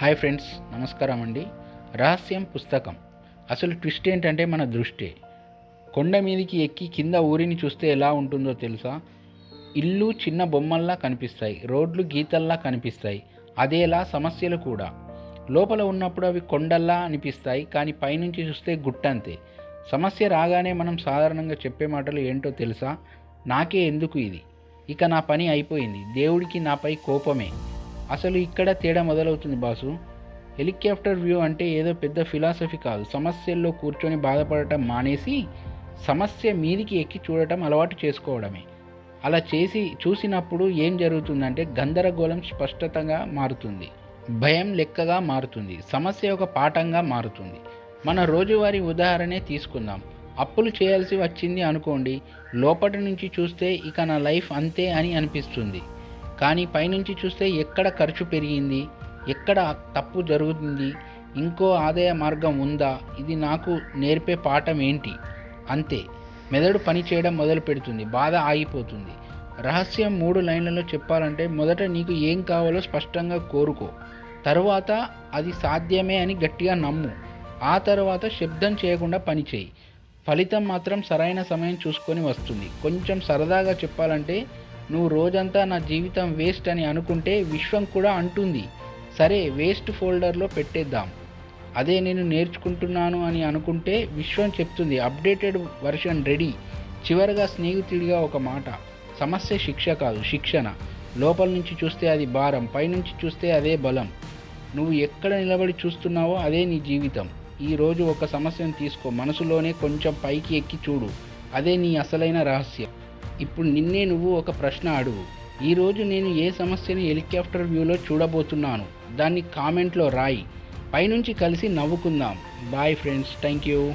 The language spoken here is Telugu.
హాయ్ ఫ్రెండ్స్ నమస్కారం అండి. రహస్యం పుస్తకం. అసలు ట్విస్ట్ ఏంటంటే మన దృష్టి. కొండ మీదికి ఎక్కి కింద ఊరిని చూస్తే ఎలా ఉంటుందో తెలుసా? ఇల్లు చిన్న బొమ్మల్లా కనిపిస్తాయి. రోడ్లు గీతల్లా కనిపిస్తాయి. అదేలా సమస్యలు కూడా. లోపల ఉన్నప్పుడు అవి కొండల్లా అనిపిస్తాయి కానీ పైనుంచి చూస్తే గుట్టంతే. సమస్య రాగానే మనం సాధారణంగా చెప్పే మాటలు ఏంటో తెలుసా? నాకే ఎందుకు ఇది? ఇక నా పని అయిపోయింది. దేవుడికి నాపై కోపమే. అసలు ఇక్కడ తేడా మొదలవుతుంది బాసు. హెలికాప్టర్ వ్యూ అంటే ఏదో పెద్ద ఫిలాసఫీ కాదు. సమస్యల్లో కూర్చొని బాధపడటం మానేసి సమస్య మీదికి ఎక్కి చూడటం అలవాటు చేసుకోవడమే. అలా చేసి చూసినప్పుడు ఏం జరుగుతుందంటే గందరగోళం స్పష్టతగా మారుతుంది. భయం లెక్కగా మారుతుంది. సమస్య ఒక పాఠంగా మారుతుంది. మన రోజువారీ ఉదాహరణే తీసుకుందాం. అప్పులు చేయాల్సి వచ్చింది అనుకోండి లోపటి నుంచి చూస్తే ఇక నా లైఫ్ అంతే అని అనిపిస్తుంది. కానీ పైనుంచి చూస్తే ఎక్కడ ఖర్చు పెరిగింది? ఎక్కడ తప్పు జరుగుతుంది? ఇంకో ఆదాయ మార్గం ఉందా? ఇది నాకు నేర్పే పాఠం ఏంటి? అంతే. మెదడు పని చేయడం మొదలు పెడుతుంది. బాధ ఆగిపోతుంది. రహస్యం మూడు లైన్లలో చెప్పాలంటే మొదట నీకు ఏం కావాలో స్పష్టంగా కోరుకో. తరువాత అది సాధ్యమే అని గట్టిగా నమ్ము. ఆ తర్వాత శబ్దం చేయకుండా పనిచేయి ఫలితం మాత్రం సరైన సమయం చూసుకొని వస్తుంది. కొంచెం సరదాగా చెప్పాలంటే నువ్వు రోజంతా నా జీవితం వేస్ట్ అని అనుకుంటే విశ్వం కూడా అంటుంది. సరే వేస్ట్ ఫోల్డర్లో పెట్టేద్దాం. అదే నేను నేర్చుకుంటున్నాను అని అనుకుంటే విశ్వం చెప్తుంది. Updated version ready. చివరగా స్నేహితుడిగా ఒక మాట. సమస్య శిక్ష కాదు శిక్షణ. లోపల నుంచి చూస్తే అది భారం పైనుంచి చూస్తే అదే బలం. నువ్వు ఎక్కడ నిలబడి చూస్తున్నావో అదే నీ జీవితం. ఈ రోజు ఒక సమస్యను తీసుకో. మనసులోనే కొంచెం పైకి ఎక్కి చూడు. అదే నీ అసలైన రహస్యం. ఇప్పుడు నిన్నే నువ్వు ఒక ప్రశ్న అడుగు. ఈరోజు నేను ఏ సమస్యని హెలికాప్టర్ వ్యూలో చూడబోతున్నాను? దాన్ని కామెంట్లో రాయి. పైనుంచి కలిసి నవ్వుకుందాం. Bye friends. Thank you